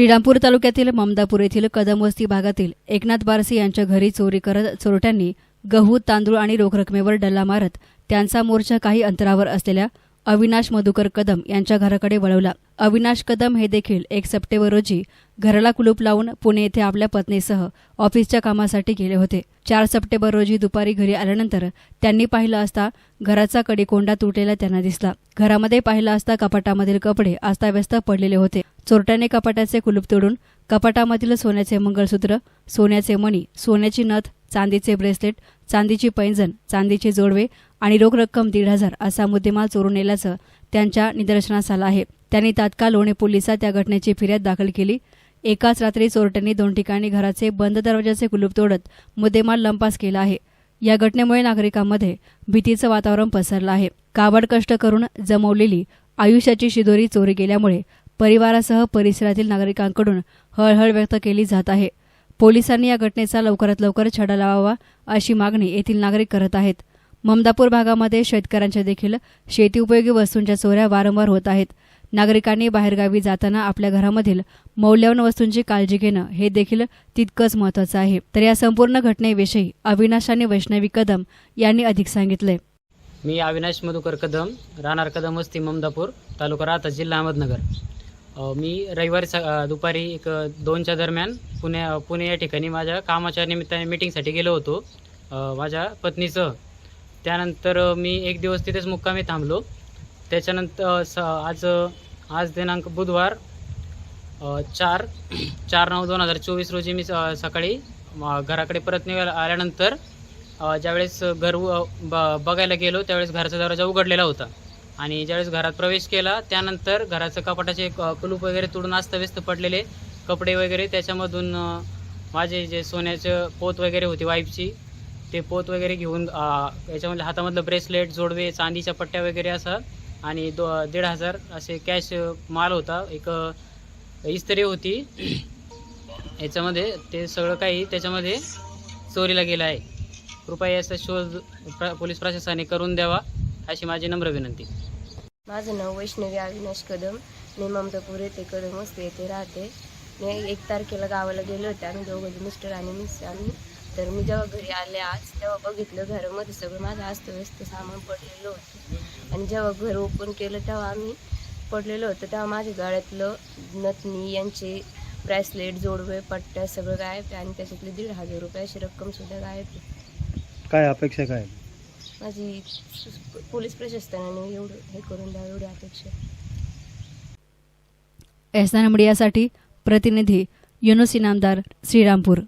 श्रीरामपूर तालुक्यातील ममदापूर येथील कदमवस्ती भागातील एकनाथ बारसी यांच्या घरी चोरी करत चोरट्यांनी गहू तांदूळ आणि रोख रकमेवर डल्ला मारत त्यांचा मोर्चा काही अंतरावर असलेल्या अविनाश मधुकर कदम यांच्या घराकडे वळवला. अविनाश कदम हे देखील एक सप्टेंबर रोजी घराला कुलूप लावून पुणे येथे आपल्या पत्नीसह ऑफिसच्या कामासाठी गेले होते. चार सप्टेंबर रोजी दुपारी घरी आल्यानंतर त्यांनी पाहिलं असता घराचा कडीकोंडा तुटलेला त्यांना दिसला. घरामध्ये पाहिलं असता कपाटामधील कपडे अस्ताव्यस्त पडलेले होते. चोरट्याने कपाटाचे कुलूप तोडून कपाटामधील सोन्याचे मंगळसूत्र सोन्याचे मणी सोन्याची नथ चांदीचे ब्रेसलेट चांदीची पैंजण चांदीचे जोडवे आणि रोख रक्कम दीड हजार असा मुद्देमाल चोरून नेल्याचं त्यांच्या निदर्शनास आलं आहे. त्यांनी तात्काळ लोणे पोलिसात त्या घटनेची फिर्याद दाखल केली. एकाच रात्री चोरट्यांनी दोन ठिकाणी घराचे बंद दरवाजाचे कुलूप तोडत मुद्देमाल लंपास केला आहे. या घटनेमुळे नागरिकांमध्ये भीतीचं वातावरण पसरलं आहे. काबड कष्ट करून जमवलेली आयुष्याची शिदोरी चोरी गेल्यामुळे परिवारासह परिसरातील नागरिकांकडून हळहळ व्यक्त केली जात आहे. पोलिसांनी या घटनेचा लवकरात लवकर छडा लावावा अशी मागणी येथील नागरिक करत आहेत. ममदापूर भागामध्ये शेतकऱ्यांच्या देखील शेतीउपयोगी वस्तूंच्या चोऱ्या वारंवार होत आहेत. नागरिकांनी बाहेरगावी जाताना आपल्या घरामधील मौल्यवान वस्तूंची काळजी घेणं हे देखील तितकंच महत्वाचं आहे. तर या संपूर्ण घटनेविषयी अविनाश आणि वैष्णवी कदम यांनी अधिक सांगितले. मी अविनाश मधुकर कदम राहणार कदम वस्ती ममदापूर तालुका राहता जिल्हा अहमदनगर. मी रविवारी स दुपारी एक दोनच्या दरम्यान पुणे पुणे या ठिकाणी माझ्या कामाच्या निमित्ताने मिटिंगसाठी गेलो होतो. माझ्या पत्नीसह त्यानंतर मी एक दिवस तिथेच मुक्कामी थांबलो. त्याच्यानंतर स आज आज दिनांक बुधवार चार चार नऊ दोन हजार चोवीस रोजी मी स- सकाळी घराकडे परत निघाला आल्यानंतर ज्यावेळेस घर ब बघायला गेलो त्यावेळेस घराचा दरवाजा उघडलेला होता. आणि ज्यावेळेस घरात प्रवेश केला त्यानंतर घराचं कपाटाचे कुलूप वगैरे तोडून अस्तव्यस्त पडलेले कपडे वगैरे त्याच्यामधून माझे जे सोन्याचं पोत वगैरे होती वाईफची ते पोत वगैरे घेऊन याच्यामधलं हातामधलं ब्रेसलेट जोडवे चांदीच्या पट्ट्या वगैरे असं आणि दो दीड हजार असे कॅश माल होता. एक इस्त्री होती. याच्यामध्ये ते सगळं काही त्याच्यामध्ये चोरीला गेलं आहे. कृपया याचा शोध प्र पोलीस प्रशासनाने करून द्यावा अशी माझी नम्र विनंती. माझं नाव वैष्णवी अविनाश कदम. मी ममतापूर येथे कदम वस्ती येथे राहते. मी एक तारखेला गावाला गेले होते आम्ही दोघं मिस्टर आणि मिस आम्ही. तर मी जेव्हा घरी आले आज तेव्हा बघितलं घरामध्ये सगळं माझं अस्तव्यस्त सामान पडलेलं होतं. आणि जेव्हा घर ओपन केलं तेव्हा आम्ही पडलेलं होतं. तेव्हा माझ्या गळ्यातलं नथनी यांचे ब्रेसलेट जोडवे पट्ट्या सगळं गायब आहे. आणि त्याच्यातले दीड हजार रुपयाची रक्कमसुद्धा गायब आहे. काय अपेक्षा काय? माझी पोलीस प्रशासनाने एवढं हे करून द्यावं एवढी अपेक्षा एहसान मीडियासाठी प्रतिनिधी युनुस इनामदार श्रीरामपूर.